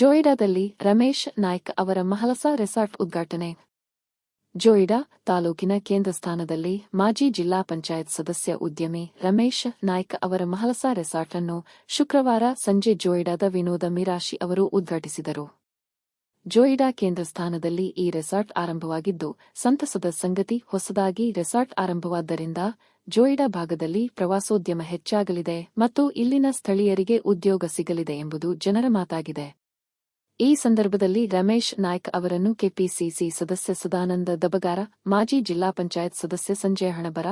ಜೋಯಿಡಾದಲ್ಲಿ ರಮೇಶ್ ನಾಯ್ಕ್ ಅವರ ಮಹಲಸ ರೆಸಾರ್ಟ್ ಉದ್ಘಾಟನೆ. ಜೋಯಿಡಾ ತಾಲೂಕಿನ ಕೇಂದ್ರ ಸ್ಥಾನದಲ್ಲಿ ಮಾಜಿ ಜಿಲ್ಲಾ ಪಂಚಾಯತ್ ಸದಸ್ಯ ಉದ್ಯಮಿ ರಮೇಶ್ ನಾಯ್ಕ್ ಅವರ ಮಹಲಸ ರೆಸಾರ್ಟ್ ಅನ್ನು ಶುಕ್ರವಾರ ಸಂಜೆ ಜೋಯಿಡಾದ ವಿನೋದ ಮಿರಾಶಿ ಅವರು ಉದ್ಘಾಟಿಸಿದರು. ಜೋಯಿಡಾ ಕೇಂದ್ರ ಸ್ಥಾನದಲ್ಲಿ ಈ ರೆಸಾರ್ಟ್ ಆರಂಭವಾಗಿದ್ದು, ಸಂತಸದ ಸಂಗತಿ ಹೊಸದಾಗಿ ರೆಸಾರ್ಟ್ ಆರಂಭವಾದ್ದರಿಂದ ಜೋಯಿಡಾ ಭಾಗದಲ್ಲಿ ಪ್ರವಾಸೋದ್ಯಮ ಹೆಚ್ಚಾಗಲಿದೆ ಮತ್ತು ಇಲ್ಲಿನ ಸ್ಥಳೀಯರಿಗೆ ಉದ್ಯೋಗ ಸಿಗಲಿದೆ ಎಂಬುದು ಜನರ ಮಾತಾಗಿದೆ. ಈ ಸಂದರ್ಭದಲ್ಲಿ ರಮೇಶ್ ನಾಯ್ಕ್ ಅವರನ್ನು ಕೆಪಿಸಿಸಿ ಸದಸ್ಯ ಸದಾನಂದ ದಬಗಾರ, ಮಾಜಿ ಜಿಲ್ಲಾ ಪಂಚಾಯತ್ ಸದಸ್ಯ ಸಂಜಯ ಹಣಬರ,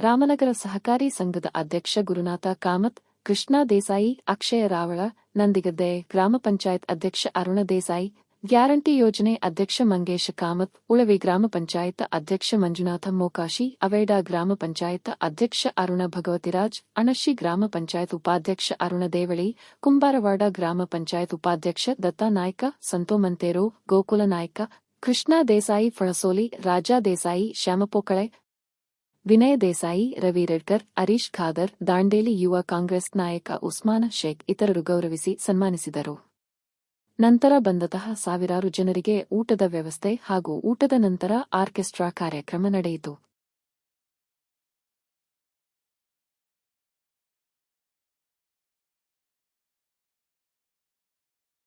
ರಾಮನಗರ ಸಹಕಾರಿ ಸಂಘದ ಅಧ್ಯಕ್ಷ ಗುರುನಾಥ ಕಾಮತ್, ಕೃಷ್ಣಾ ದೇಸಾಯಿ, ಅಕ್ಷಯ ರಾವಳ, ನಂದಿಗದ್ದೆ, ಗ್ರಾಮ ಪಂಚಾಯತ್ ಅಧ್ಯಕ್ಷ ಅರುಣ ದೇಸಾಯಿ ಗ್ಯಾರಂಟಿ ಯೋಜನೆ ಅಧ್ಯಕ್ಷ ಮಂಗೇಶ ಕಾಮತ್, ಉಳವಿ ಗ್ರಾಮ ಪಂಚಾಯತ್ ಅಧ್ಯಕ್ಷ ಮಂಜುನಾಥ ಮೋಕಾಶಿ, ಅವೇಡಾ ಗ್ರಾಮ ಪಂಚಾಯತ್ ಅಧ್ಯಕ್ಷ ಅರುಣ ಭಗವತಿರಾಜ್, ಅಣಶಿ ಗ್ರಾಮ ಪಂಚಾಯತ್ ಉಪಾಧ್ಯಕ್ಷ ಅರುಣ ದೇವಳಿ, ಕುಂಬಾರವಾಡ ಗ್ರಾಮ ಪಂಚಾಯತ್ ಉಪಾಧ್ಯಕ್ಷ ದತ್ತಾ ನಾಯ್ಕ ಸಂತೋಮಂತೇರೋ ಗೋಕುಲ ನಾಯ್ಕ, ಕೃಷ್ಣಾ ದೇಸಾಯಿ ಫಳಸೋಲಿ, ರಾಜಾ ದೇಸಾಯಿ ಶ್ಯಾಮಪೋಕಳೆ, ವಿನಯ ದೇಸಾಯಿ, ರವಿ ರೆಡ್ಕರ್, ಹರೀಶ್ ಖಾದರ್, ದಾಂಡೇಲಿ ಯುವ ಕಾಂಗ್ರೆಸ್ ನಾಯಕ ಉಸ್ಮಾನ್ ಶೇಖ್ ಇತರರು ಗೌರವಿಸಿ ಸನ್ಮಾನಿಸಿದರು. ನಂತರ ಬಂದತಹ ಸಾವಿರಾರು ಜನರಿಗೆ ಊಟದ ವ್ಯವಸ್ಥೆ ಹಾಗೂ ಊಟದ ನಂತರ ಆರ್ಕೆಸ್ಟ್ರಾ ಕಾರ್ಯಕ್ರಮ ನಡೆಯಿತು.